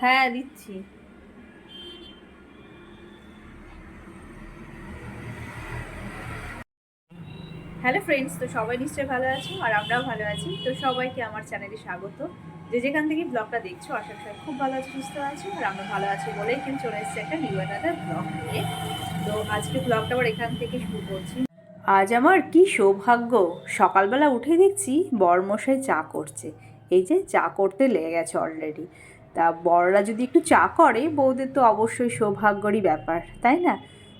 হ্যাঁ দিচ্ছি। Hello friends তো সবাই নিশ্চয়ই ভালো আছো আর আমরাও ভালো আছি। তো সবাইকে আমার চ্যানেলে স্বাগত। যে যেখান থেকে ব্লগটা দেখছ, আশা করি খুব ভালো আছো, সুস্থ আছো আর আমরা ভালো আছি বলেই কিন্তু চলে এসেছি একটা নিউ অ্যানাদার ব্লগ নিয়ে। তো আজকে ব্লগটা আবার এখান থেকে শুরু করছি। আজ আমার কি সৌভাগ্য! সকালবেলা উঠে দেখছি বরমশাই চা করছে। এই যে চা করতে লেগে গেছে অলরেডি তা বড়রা যদি একটু চা করে, বউদের তো অবশ্যই সৌভাগ্যরই ব্যাপার, তাই না?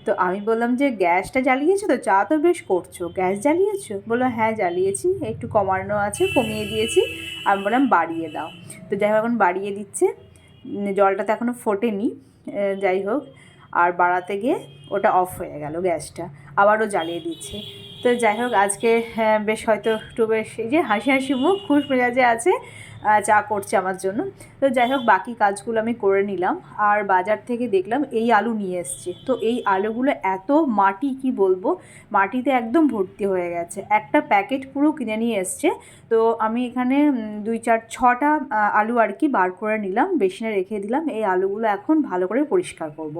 তো আমি বললাম যে, গ্যাসটা জ্বালিয়েছো তো? চা তো বেশ করছ। গ্যাস জ্বালিয়েছো? বলল হ্যাঁ জ্বালিয়েছি। একটু কমানো আছে, কমিয়ে দিয়েছি। আমি বললাম, বাড়িয়ে দাও। তো যাই হোক, এখন বাড়িয়ে দিচ্ছে। জলটা তো এখনও ফোটেনি। যাই হোক, আর বাড়াতে গিয়ে ওটা অফ হয়ে গেল গ্যাসটা। আবারও জ্বালিয়ে দিচ্ছে। তো যাই হোক আজকে হ্যাঁ, বেশ হয়তো একটু বেশ এই যে হাসি হাসি মুখ খুশ মেজাজে আছে চা করছে আমার জন্য। তো যাই হোক বাকি কাজগুলো আমি করে নিলাম। আর বাজার থেকে দেখলাম এই আলু নিয়ে এসছে। তো এই আলুগুলো এত মাটি কি বলব মাটিতে একদম ভর্তি হয়ে গেছে। একটা প্যাকেট পুরো কিনে নিয়ে এসছে। তো আমি এখানে দুই চার ছটা আলু আর কি বার করে নিলাম বেসিনে রেখে দিলাম। এই আলুগুলো এখন ভালো করে পরিষ্কার করব।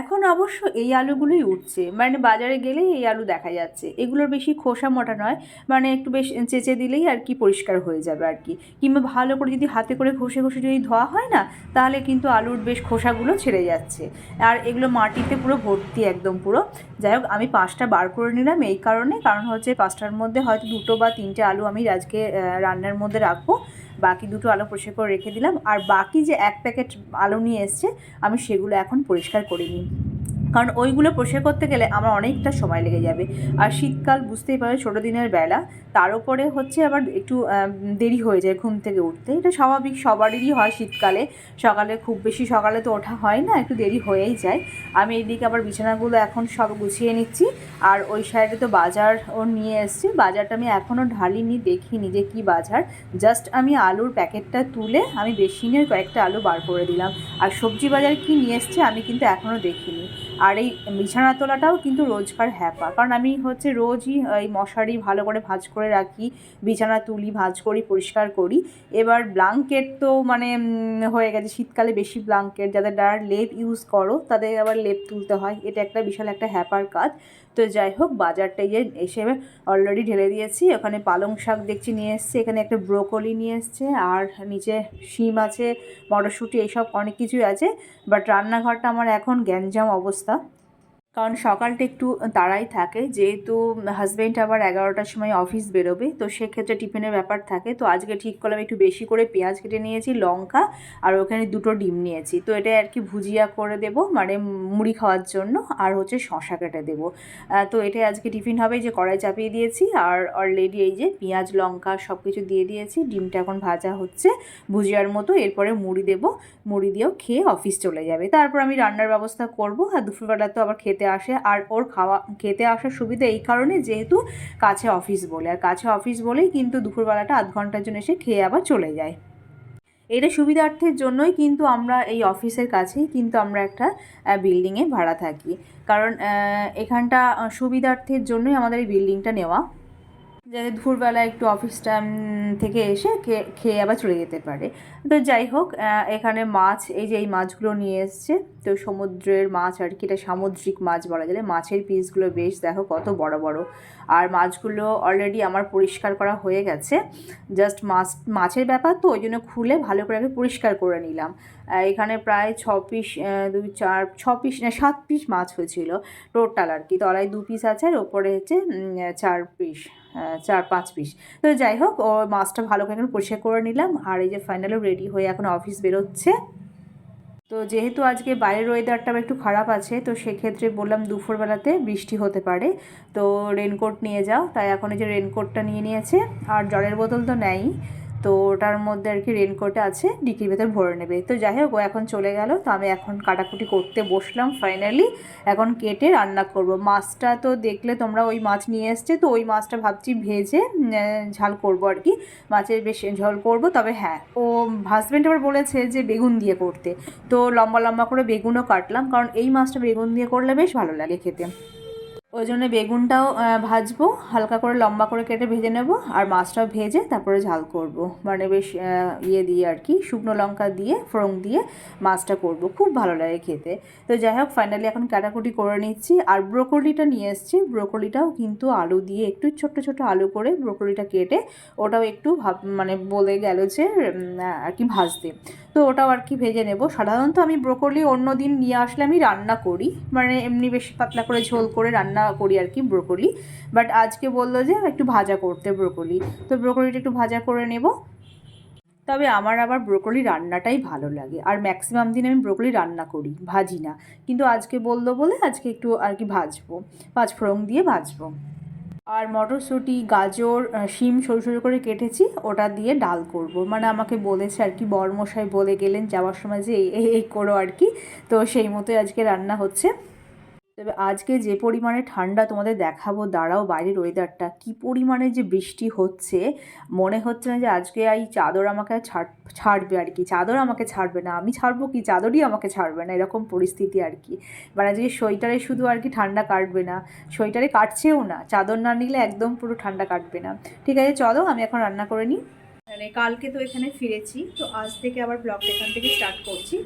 এখন অবশ্য এই আলুগুলোই উঠছে। মানে বাজারে গেলেই এই আলু দেখা যাচ্ছে। এগুলোর বেশি খোসা মোটা নয়। মানে একটু বেশ চেঁচে দিলেই আর কি পরিষ্কার হয়ে যাবে আর কি। কিংবা ভালো করে যদি হাতে করে ঘষে ঘষে যদি ধোয়া হয় না, তাহলে কিন্তু আলুর বেশ খোসাগুলো ছেড়ে যাচ্ছে। আর এগুলো মাটিতে পুরো ভর্তি একদম পুরো। যাই হোক, আমি পাঁচটা বার করে নিলাম এই কারণে। কারণ হচ্ছে পাঁচটার মধ্যে হয়তো দুটো বা তিনটে আলু আমি আজকে রান্নার মধ্যে রাখব। বাকি দুটো আলু পরিষ্কার করে রেখে দিলাম। আর বাকি যে এক প্যাকেট আলু নিয়ে এসছে, আমি সেগুলো এখন পরিষ্কার করে নিই কারণ ওইগুলো পরিষ্কার করতে গেলে আমার অনেকটা সময় লেগে যাবে। আর শীতকাল বুঝতেই পারো ছোটো দিনের বেলা, তার উপরে হচ্ছে আবার একটু দেরি হয়ে যায় ঘুম থেকে উঠতে। এটা স্বাভাবিক, সবারই হয় শীতকালে। সকালে খুব বেশি, সকালে তো ওঠা হয় না, একটু দেরি হয়েই যায়। আমি এইদিকে আবার বিছানাগুলো এখন সব গুছিয়ে নিচ্ছি। আর ওই সাইডে তো বাজার ও নিয়ে এসেছি। বাজারটা আমি এখনও ঢালিনি, দেখিনি যে কী বাজার। জাস্ট আমি আলুর প্যাকেটটা তুলে আমি বেসিনের কয়েকটা আলু বার করে দিলাম। আর সবজি বাজার কি নিয়ে এসছে আমি কিন্তু এখনও দেখিনি। আর এই বিছানা তোলাটাও কিন্তু রোজকার হ্যাপা। কারণ আমি হচ্ছে রোজই এই মশারি ভালো করে ভাঁজ করে রাখি, বিছানা তুলি, ভাঁজ করি, পরিষ্কার করি। এবার ব্লাঙ্কেট তো মানে হয়ে গেছে, শীতকালে বেশি ব্লাঙ্কেট যাদের দ্বারা লেপ ইউজ করো, তাদের আবার লেপ তুলতে হয়। এটা একটা বিশাল একটা হ্যাপার কাজ। তো যাই হোক বাজারটা গিয়ে এসে অলরেডি ঢেলে দিয়েছি। ওখানে পালং শাক দেখছি নিয়ে এসছে, এখানে একটা ব্রোকলি নিয়ে এসছে, আর নিচে শিম আছে, মটরশুঁটি, এইসব অনেক কিছুই আছে। বাট রান্নাঘরটা আমার এখন গ্যাঞ্জাম অবস্থা। কারণ সকালটা একটু তাড়াই থাকে, যেহেতু হাজব্যান্ড আবার এগারোটার সময় অফিস বেরোবে, তো সেক্ষেত্রে টিফিনের ব্যাপার থাকে। তো আজকে ঠিক করলাম একটু বেশি করে পেঁয়াজ কেটে নিয়েছি, লঙ্কা আর ওখানে দুটো ডিম নিয়েছি। তো এটা আর কি ভুজিয়া করে দেব মানে মুড়ি খাওয়ার জন্য, আর হচ্ছে শশা কেটে দেবো। তো এটাই আজকে টিফিন হবে যে কড়াই চাপিয়ে দিয়েছি, আর অলরেডি এই যে পেঁয়াজ, লঙ্কা সব কিছু দিয়ে দিয়েছি, ডিমটা এখন ভাজা হচ্ছে ভুজিয়ার মতো, এরপরে মুড়ি দেবো। মুড়ি দিয়েও খেয়ে অফিস চলে যাবে। তারপর আমি রান্নার ব্যবস্থা করব, আর দুপুরবেলা তো আবার খেতে আসে আর ওর খাওয়া, খেতে আসার সুবিধা এই কারণে যেহেতু কাছে অফিস বলে। আর কাছে অফিস বলেই কিন্তু দুপুরবেলাটা আধ ঘণ্টার জন্য এসে খেয়ে আবার চলে যায়। এটা সুবিধার্থের জন্যই কিন্তু আমরা এই অফিসের কাছেই কিন্তু আমরা একটা বিল্ডিংয়ে ভাড়া থাকি। কারণ এখানটা সুবিধার্থের জন্যই আমাদের এই বিল্ডিংটা নেওয়া। যাতে দুপুরবেলা একটু অফিস টাইম থেকে এসে খেয়ে আবার চলে যেতে পারে। তো যাই হোক এখানে মাছ, এই যে এই মাছগুলো নিয়ে এসছে, তো সমুদ্রের মাছ আর কি, এটা সামুদ্রিক মাছ বলা যায়। মাছের পিসগুলো বেশ, দেখো কত বড় বড়। আর মাছগুলো অলরেডি আমার পরিষ্কার করা হয়ে গেছে। জাস্ট মাছ, মাছের ব্যাপার তো, ওই জন্য খুলে ভালো করে আমি পরিষ্কার করে নিলাম। এখানে প্রায় ছ পিস দুই, চার, ছ পিস না, সাত পিস মাছ হয়েছিল। টোটাল আর কি, তলায় দু পিস আছে আর ওপরে হচ্ছে চার পিস চার পাঁচ পিস। তো যাই হোক, ও মাছটা ভালো করে পরিষ্কার করে নিলাম আর এই যে ফাইনালও রেডি হয়ে এখন অফিস বেরোচ্ছে। তো যেহেতু আজকে বাইরের ওয়েদারটা একটু খারাপ আছে, তো সেক্ষেত্রে বললাম দুপুরবেলাতে বৃষ্টি হতে পারে। তো রেনকোট নিয়ে যাও। তাই এখন এই যে রেনকোটটা নিয়ে নিয়েছে। আর জলের বোতল তো নেই তো ওটার মধ্যে আর কি রেনকোটে আছে, ডিকির ভেতর ভরে নেবে। তো যাই হোক, ও এখন চলে গেল, তো আমি এখন কাটাকুটি করতে বসলাম ফাইনালি এখন কেটে রান্না করব। মাছটা তো দেখলে তোমরা ওই মাছ নিয়ে এসছে, তো ওই মাছটা ভাবছি ভেজে ঝাল করব আর কি। মাছের বেশ ঝোল করব, তবে হ্যাঁ ও হাজব্যান্ড আবার বলেছে যে বেগুন দিয়ে করতে। তো লম্বা লম্বা করে বেগুনও কাটলাম, কারণ এই মাছটা বেগুন দিয়ে করলে বেশ ভালো লাগে খেতে। ওই জন্য বেগুনটাও ভাজবো, হালকা করে লম্বা করে কেটে ভেজে নেব, আর মাছটাও ভেজে তারপরে ঝাল করব। মানে বেশ ইয়ে দিয়ে আর কি, শুকনো লঙ্কা দিয়ে, ফোড়ন দিয়ে মাছটা করব। খুব ভালো লাগে খেতে। তো যাই হোক ফাইনালি এখন কাটাকুটি করে নিচ্ছি। আর ব্রোকলিটা নিয়ে এসেছি। ব্রোকলিটাও কিন্তু আলু দিয়ে একটু ছোট ছোট আলু করে ব্রোকলিটা কেটে ওটাও একটু ভাব মানে বলে গেল যে আর কি ভাজতে। তো ওটাও আর কি ভেজে নেব। সাধারণত আমি ব্রোকলি অন্য দিন নিয়ে আসলে আমি রান্না করি। মানে এমনি বেশ পাতলা করে ঝোল করে রান্না করি আর কি ব্রোকলি। বাট আজকে বলল যে একটু ভাজা করতে ব্রোকলি। তো ব্রোকলিটা একটু ভাজা করে নেব। তবে আমার আবার ব্রোকলি রান্নাটাই ভালো লাগে। আর ম্যাক্সিমাম দিন আমি ব্রোকলি রান্না করি, ভাজি না। কিন্তু আজকে বলল বলে আজকে একটু আর কি ভাজবো, পাঁচফোড়ন দিয়ে ভাজবো। আর মটরশুঁটি, গাজর শিম সরু সরু করে কেটেছি, ওটা দিয়ে ডাল করব। মানে আমাকে বলেছে আর কি, বরমশাই বলে গেলেন যাওয়ার সময় যে এই এই এই করো আর কি। তো সেই মতোই আজকে রান্না হচ্ছে। তবে আজকে যে পরিমাণে ঠান্ডা তোমাদের দেখাবো, দাঁড়াও বাইরের ওয়েদারটা কি পরিমাণে যে বৃষ্টি হচ্ছে, মনে হচ্ছে না যে আজকে এই চাদর আমাকে ছাড়, ছাড়বে আর কি। চাদর আমাকে ছাড়বে না, আমি ছাড়বো কি? চাদরই আমাকে ছাড়বে না, এরকম পরিস্থিতি আর কি। মানে আজকে সোয়েটারে শুধু আর কি ঠান্ডা কাটবে না, সোয়েটারে কাটছেও না, চাদর না নিলে একদম পুরো ঠান্ডা কাটবে না। ঠিক আছে, চলো আমি এখন রান্না করে নিই। মানে কালকে তো এখানে ফিরেছি, তো আজ থেকে আবার ব্লগটা এখান থেকে স্টার্ট করছি।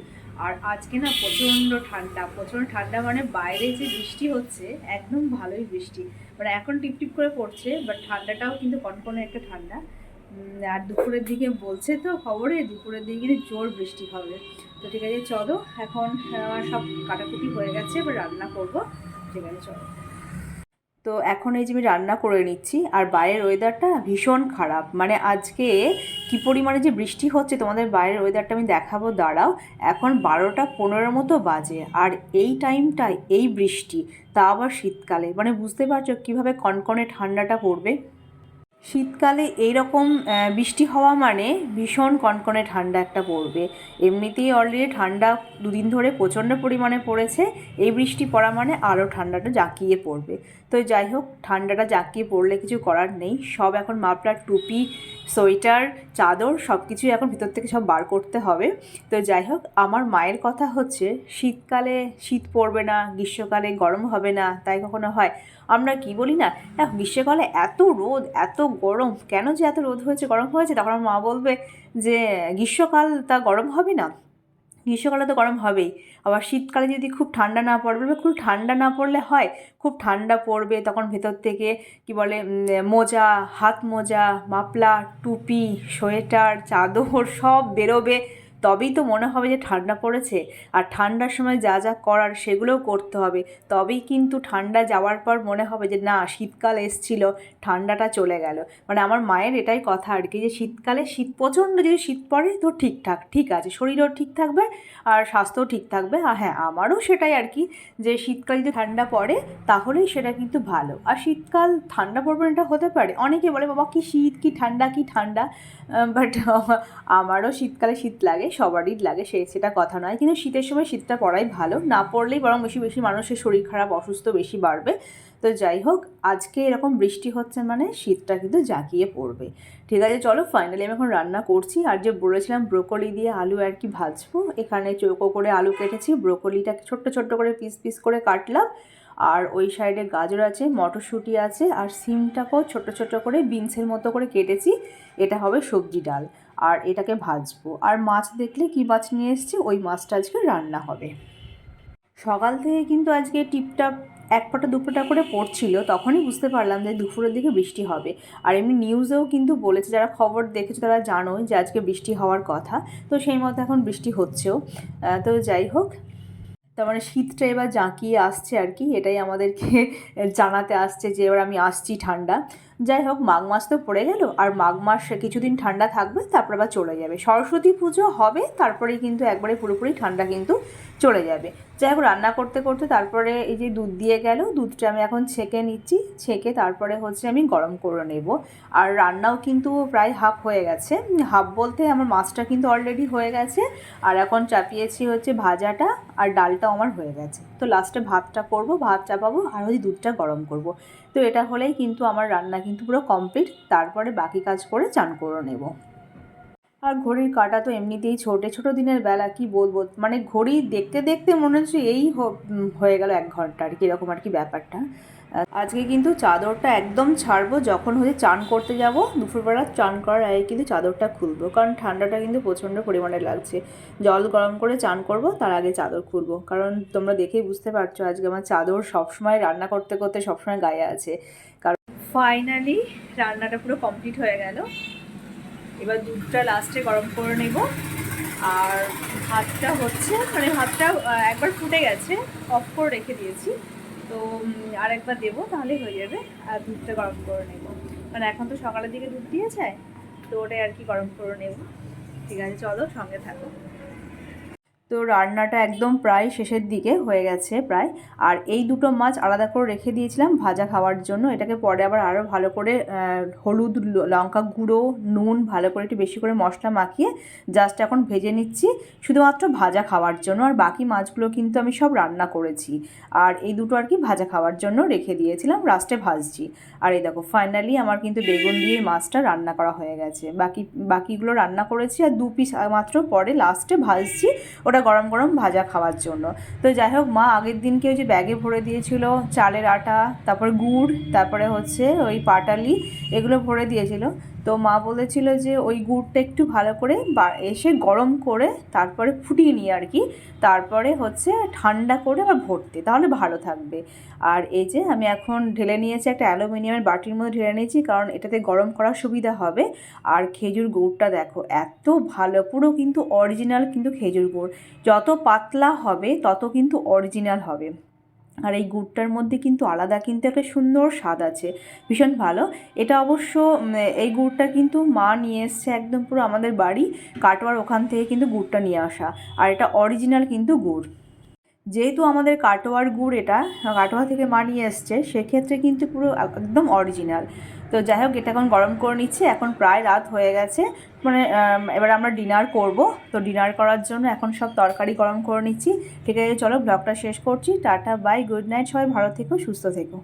আর আজকে না প্রচণ্ড ঠান্ডা প্রচণ্ড ঠান্ডা মানে বাইরে যে বৃষ্টি হচ্ছে, একদম ভালোই বৃষ্টি। মানে এখন টিপটিপ করে পড়ছে বাট ঠান্ডাটাও কিন্তু কনকনে একটা ঠান্ডা। আর দুপুরের দিকে বলছে তো খবরে, দুপুরের দিকে কিন্তু জোর বৃষ্টি হবে। তো ঠিক আছে, চলো, এখন সব কাটাকুটি হয়ে গেছে, এবার রান্না করব। ঠিক আছে, চলো। তো এখন এই যে আমি রান্না করে নিচ্ছি, আর বাইরের ওয়েদারটা ভীষণ খারাপ। মানে আজকে কি পরিমাণে যে বৃষ্টি হচ্ছে তোমাদের বাইরের ওয়েদারটা আমি দেখাবো, দাঁড়াও। এখন বারোটা পনেরো মতো বাজে, আর এই টাইমটায় এই বৃষ্টি, তা আবার শীতকালে। মানে বুঝতে পারছ কীভাবে কনকনে ঠান্ডাটা পড়বে? শীতকালে এইরকম বৃষ্টি হওয়া মানে ভীষণ কনকনে ঠান্ডা একটা পড়বে। এমনিতেই অলরেডি ঠান্ডা দুদিন ধরে প্রচণ্ড পরিমাণে পড়েছে, এই বৃষ্টি পড়া মানে আরও ঠান্ডাটা জাঁকিয়ে পড়বে। তো যাই হোক, ঠান্ডাটা জাঁকিয়ে পড়লে কিছু করার নেই। সব এখন মাফলার, টুপি সোয়েটার চাদর সব কিছুই এখন ভিতর থেকে সব বার করতে হবে। তো যাই হোক আমার মায়ের কথা হচ্ছে শীতকালে শীত পড়বে না গ্রীষ্মকালে গরম হবে না তাই কখনো হয়। আমরা কি বলি না "আহ, গ্রীষ্মকালে এত রোদ এত গরম কেন যে এত রোদ হয়েছে গরম হয়েছে? তখন আমার মা বলবে যে গ্রীষ্মকাল তা গরম হবে না। গ্রীষ্মকালে তো গরম হবেই। আবার শীতকালে যদি খুব ঠান্ডা না পড়বে খুব ঠান্ডা না পড়লে হয়? খুব ঠান্ডা পড়বে, তখন ভেতর থেকে কি বলে মোজা, হাত মোজা মাপলা টুপি, সোয়েটার, চাদর সব বেরোবে। তবেই তো মনে হবে যে ঠান্ডা পড়েছে। আর ঠান্ডার সময় যা যা করার সেগুলোও করতে হবে। তবেই কিন্তু ঠান্ডা যাওয়ার পর মনে হবে যে, না, শীতকাল এসছিল, ঠান্ডাটা চলে গেল। মানে আমার মায়ের এটাই কথা আর কি যে, শীতকালে শীত, প্রচণ্ড যদি শীত পড়ে তো ঠিকঠাক, ঠিক আছে, শরীরও ঠিক থাকবে আর স্বাস্থ্যও ঠিক থাকবে। আর হ্যাঁ আমারও সেটাই আর কি যে, শীতকাল যদি ঠান্ডা পড়ে, তাহলেই সেটা কিন্তু ভালো। আর শীতকাল ঠান্ডা পড়বে এটা হতে পারে। অনেকে বলে, বাবা, কি শীত, কি ঠান্ডা কি ঠান্ডা। বাট আমারও শীতকালে শীত লাগে। সবারই লাগে, সে সেটা কথা নয়। কিন্তু শীতের সময় শীতটা পড়াই ভালো। না পড়লেই বরং বেশি বেশি মানুষের শরীর খারাপ, অসুস্থ বেশি বাড়বে। তো যাই হোক, আজকে এরকম বৃষ্টি হচ্ছে মানে শীতটা কিন্তু জাঁকিয়ে পড়বে। ঠিক আছে, চলো ফাইনালি আমি এখন রান্না করছি। আর যে বলেছিলাম ব্রোকলি দিয়ে আলু আর কি ভাজবো, এখানে চৌকো করে আলু কেটেছি। ব্রোকলিটা ছোট্ট ছোট্ট করে পিস পিস করে কাটলাম। আর ওই সাইডে গাজর আছে, মটরশুঁটি আছে, আর সিমটাকেও ছোট ছোট করে বিনসের মতো করে কেটেছি। এটা হবে সবজি ডাল। আর এটাকে ভাজবো। আর মাছ দেখলে কি মাছ নিয়ে এসেছি? ওই মাছটা আজকে রান্না হবে। সকাল থেকে কিন্তু আজকে টিপটাপ এক ফোঁটা, দু করে পড়ছিল। তখনই বুঝতে পারলাম যে দুপুরের দিকে বৃষ্টি হবে। আর এমনি নিউজেও কিন্তু বলেছে, যারা খবর দেখেছে তারা জানোই যে আজকে বৃষ্টি হওয়ার কথা। তো সেই মতো এখন বৃষ্টি হচ্ছেও। তো যাই হোক। তার মানে শীতটা এবার জাঁকিয়ে আসছে আর কি। এটাই আমাদেরকে জানাতে আসছে যে এবার আমি আসছি ঠান্ডা। যাই হোক, মাঘ মাস তো পড়ে গেল, আর মাঘ মাস কিছুদিন ঠান্ডা থাকবে, তারপর আবার চলে যাবে। সরস্বতী পুজো হবে তারপরে কিন্তু একবারে পুরোপুরি ঠান্ডা কিন্তু চলে যাবে। যাই হোক, রান্না করতে করতে তারপরে এই যে দুধ দিয়ে গেল, দুধটা আমি এখন ছেঁকে নিচ্ছি, ছেঁকে তারপরে হচ্ছে আমি গরম করে নেব। আর রান্নাও কিন্তু প্রায় হাফ হয়ে গেছে। হাফ বলতে আমার মাছটা কিন্তু অলরেডি হয়ে গেছে, আর এখন চাপিয়েছি হচ্ছে ভাজাটা, আর ডালটাও আমার হয়ে গেছে। তো লাস্টে ভাতটা করব ভাত চাপাবো আর ওই দুধটা গরম করব। তো এটা হলেই কিন্তু আমার রান্না কিন্তু পুরো কমপ্লিট তারপরে বাকি কাজ করে চান করে নেব। আর ঘড়ির কাটা তো এমনিতেই ছোটো ছোটো দিনের বেলা, কি বলব? মানে ঘড়ি দেখতে দেখতে মনে হচ্ছে এই হয়ে গেল এক ঘণ্টা আর কি এরকম আর কি ব্যাপারটা। আজকে কিন্তু চাদরটা একদম ছাড়বো, যখন হচ্ছে চান করতে যাব, দুপুরবেলা চান করার আগে কিন্তু চাদরটা খুলবো, কারণ ঠান্ডাটা কিন্তু প্রচণ্ড পরিমাণে লাগছে। জল গরম করে চান করব, তার আগে চাদর খুলবো। কারণ তোমরা দেখেই বুঝতে পারছ, আজকে আমার চাদর সবসময় রান্না করতে করতে সবসময় গায়ে আছে। কারণ ফাইনালি রান্নাটা পুরো কমপ্লিট হয়ে গেল। এবার দুধটা লাস্টে গরম করে নেব। আর ভাতটা হচ্ছে মানে ভাতটা একবার ফুটে গেছে অফ করে রেখে দিয়েছি। তো আর একবার দেবো তাহলে হয়ে যাবে। আর দুধটা গরম করে নেব। কারণ এখন তো সকালের দিকে দুধ দিয়েছে, তো ওটাই আর কি গরম করে নেব। ঠিক আছে, চলো সঙ্গে থাকো। তো রান্নাটা একদম প্রায় শেষের দিকে হয়ে গেছে প্রায়। আর এই দুটো মাছ আলাদা করে রেখে দিয়েছিলাম ভাজা খাওয়ার জন্য। এটাকে পরে আবার আরও ভালো করে হলুদ লঙ্কা গুঁড়ো, নুন ভালো করে একটু বেশি করে মশলা মাখিয়ে জাস্ট এখন ভেজে নিচ্ছি। শুধুমাত্র ভাজা খাওয়ার জন্য। আর বাকি মাছগুলো কিন্তু আমি সব রান্না করেছি। আর এই দুটো আর কি ভাজা খাওয়ার জন্য রেখে দিয়েছিলাম লাস্টে ভাজছি। আর এই দেখো ফাইনালি আমার কিন্তু বেগুন দিয়ে মাছটা রান্না করা হয়ে গেছে। বাকি, বাকিগুলো রান্না করেছি। আর দু পিস মাত্র পরে লাস্টে ভাজছি। ওটা গরম গরম ভাজা খাওয়ার জন্য। তো যাই হোক, মা আগের দিনকে ওই যে ব্যাগে ভরে দিয়েছিল চালের আটা, তারপর গুড়, তারপরে হচ্ছে ওই পাটালি, এগুলো ভরে দিয়েছিল। তো মা বলেছিল যে ওই গুড়টা একটু ভালো করে বা- এসে গরম করে তারপরে ফুটিয়ে নিয়ে আর কি। তারপরে হচ্ছে ঠান্ডা করে আবার ভরতে, তাহলে ভালো থাকবে। আর এই যে আমি এখন ঢেলে নিয়েছি একটা অ্যালুমিনিয়ামের বাটির মধ্যে ঢেলে নিয়েছি, কারণ এটাতে গরম করার সুবিধা হবে। আর খেজুর গুড়টা দেখো, এত ভালো, পুরো কিন্তু অরিজিনাল কিন্তু খেজুর গুড়। যত পাতলা হবে, তত কিন্তু অরিজিনাল হবে। আর এই গুড়টার মধ্যে কিন্তু আলাদা কিন্তু একটা সুন্দর স্বাদ আছে। ভীষণ ভালো। এটা অবশ্য এই গুড়টা কিন্তু মা নিয়ে এসছে একদম পুরো আমাদের বাড়ি, কাটোয়ার ওখান থেকে কিন্তু গুড়টা নিয়ে আসা। আর এটা অরিজিনাল কিন্তু গুড়। যেহেতু আমাদের কাটোয়ার গুড় এটা, কাটোয়া থেকে মা নিয়ে এসছে, সেক্ষেত্রে কিন্তু পুরো একদম অরিজিনাল। তো যাই হোক এটা এখন গরম করে নিচ্ছি, এখন প্রায় রাত হয়ে গেছে। মানে এবার আমরা ডিনার করব। তো ডিনার করার জন্য এখন সব তরকারি গরম করে নিচ্ছি। ঠিক আছে, চলো ব্লগটা শেষ করছি। টাটা, বাই, গুড নাইট, সবাই ভালো থেকো, সুস্থ থেকো।